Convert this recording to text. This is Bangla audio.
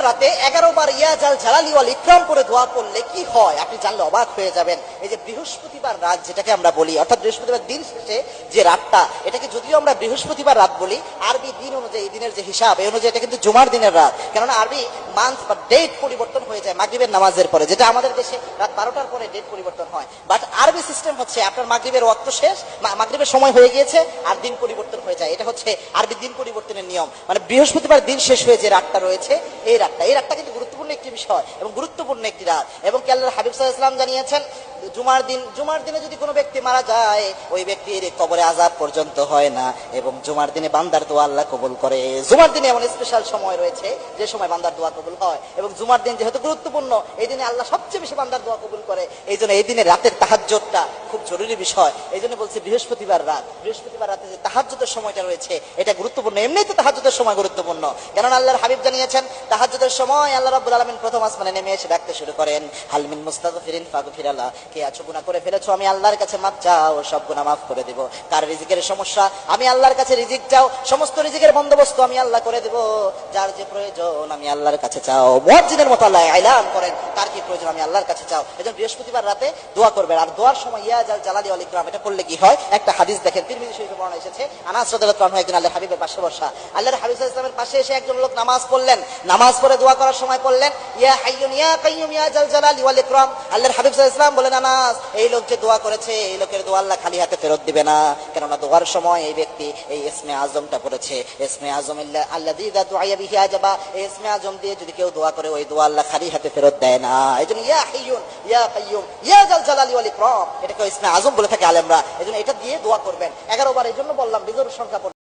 বৃহস্পতিবার রাতে এগারো বার ইয়াজাল জালালি ওয়াল ইকরাম করে দোয়া করলে কি হয়? আপনি জানলে অবাক হয়ে যাবেন। এই যে বৃহস্পতিবার রাত যেটাকে আমরা বলি, অর্থাৎ বৃহস্পতিবার দিন শেষে যে রাতটা, এটাকে যদিও আমরা বৃহস্পতিবার রাত বলি, আরবি দিন অনুযায়ী, এই দিনের যে হিসাব, এই অনুযায়ী এটা কিন্তু জুমার দিনের রাত। কেননা আরবি মান্থ বা ডেট পরিবর্তন হয়ে যায় মাগরিবের নামাজের পরে, যেটা আমাদের দেশে রাত বারোটার পরে ডেট পরিবর্তন হয়। বাট আরবি সিস্টেম হচ্ছে, আপনার মাগরিবের ওয়াক্ত শেষ মাগরিবের সময় হয়ে গিয়েছে, আর দিন পরিবর্তন যায়। এটা হচ্ছে আরবি দিন পরিবর্তনের নিয়ম। মানে বৃহস্পতিবার দিন শেষ হয়ে যে রাতটা রয়েছে, এই রাতটা। এই রাতটা কিন্তু গুরুত্বপূর্ণ একটি বিষয় এবং গুরুত্বপূর্ণ একটি রাত। এবং কি আল্লাহ হাবিব সাল্লাল্লাহু ইসলাম জানিয়েছেন জুমার দিন, জুমার দিনে যদি কোনো ব্যক্তি মারা যায়, ওই ব্যক্তির কবরে আজাব পর্যন্ত হয় না এবং জুমার দিনে বান্দার দোয়া আল্লাহ কবুল করে। জুমার দিনে এমন স্পেশাল সময় রয়েছে যে সময় বান্দার দোয়া কবুল হয় এবং জুমার দিন যেহেতু গুরুত্বপূর্ণ, এই দিনে আল্লাহ সবচেয়ে বেশি বান্দার দোয়া কবুল করে। এই জন্য এই দিনে রাতের তাহাজ্জুদটা খুব জরুরি বিষয়। এই জন্য বলছি বৃহস্পতিবার রাত, বৃহস্পতিবার রাতে যে তাহাজ্জুদের সময়টা রয়েছে, এটা গুরুত্বপূর্ণ। এমনিই তো তাহাজ্জুদের সময় গুরুত্বপূর্ণ। কেননা আল্লাহর হাবিব জানিয়েছেন, তাহাজ্জুদের সময় আল্লাহ রাব্বুল আলামিন প্রথম আসমানে নেমে এসে ডাকতে শুরু করেন হালমিন মুস্তাগফিরিন ফাগফিরালা। কে আছো? গুনাহ করে ফেলেছো, আমি আল্লাহর কাছে মাপ চাও, সব গুনাহ মাফ করে দেব। কার রিজিকের সমস্যা? আমি আল্লাহর কাছে রিজিক চাও, সমস্ত রিজিকের বন্দোবস্ত আমি আল্লাহ করে দেব। যার যে প্রয়োজন, আমি আল্লাহর কাছে চাও। মুয়াজ্জিনের মতো আল্লাহ এলান করেন কার কি প্রয়োজন? আমি আল্লাহর কাছে চাও। এজন্য বৃহস্পতিবার রাতে দোয়া করবেন। আর দোয়ার সময়, ইয়া জাল জালালি ইকরাম, এটা করলে কি হয়? একটা হাদিস দেখেন, তিরমিজি শরীফে বর্ণনা এসেছে, আনাস রাদিয়াল্লাহু আনহু একদিন আল্লাহর হাবিবের পাশে বসা। আল্লাহর হাবিব ওয়াসাল্লামের পাশে এসে একজন লোক নামাজ পড়লেন। নামাজ পড়ে দোয়া করার সময় পড়লেন, ইয়া হাইয়ুন ইয়া কাইয়ুম ইয়া জাল জালালি ওয়াল ইকরাম। আল্লাহর হাবিব আলাইহি বলেন আনাস এই লোক যে দোয়া করেছে, এই লোকের দোয়া আল্লাহ খালি হাতে ফেরত দিবে না। কেননা দোয়ার সময় এই ব্যক্তি এই ইসমে আজমটা পড়েছে। ইসমে আজম আল্লাযী যা দুআয়া বিহি আজাবা। এই ইসমে আজম দিয়ে যদি কেউ দোয়া করে, ওই দোয়া আল্লাহ খালি হাতে ফেরত দেয় না। এজন্য ইয়া হাইয়ুন, ইয়া কাইয়ুম, ইয়া জাল জালালি ওয়াল ইকরাম এটাকে ইসমে আজম বলে থাকে আলেমরা। এই জন্য এটা দিয়ে দোয়া করবেন। 11 বার এই জন্য বললাম বিজোর সংখ্যা।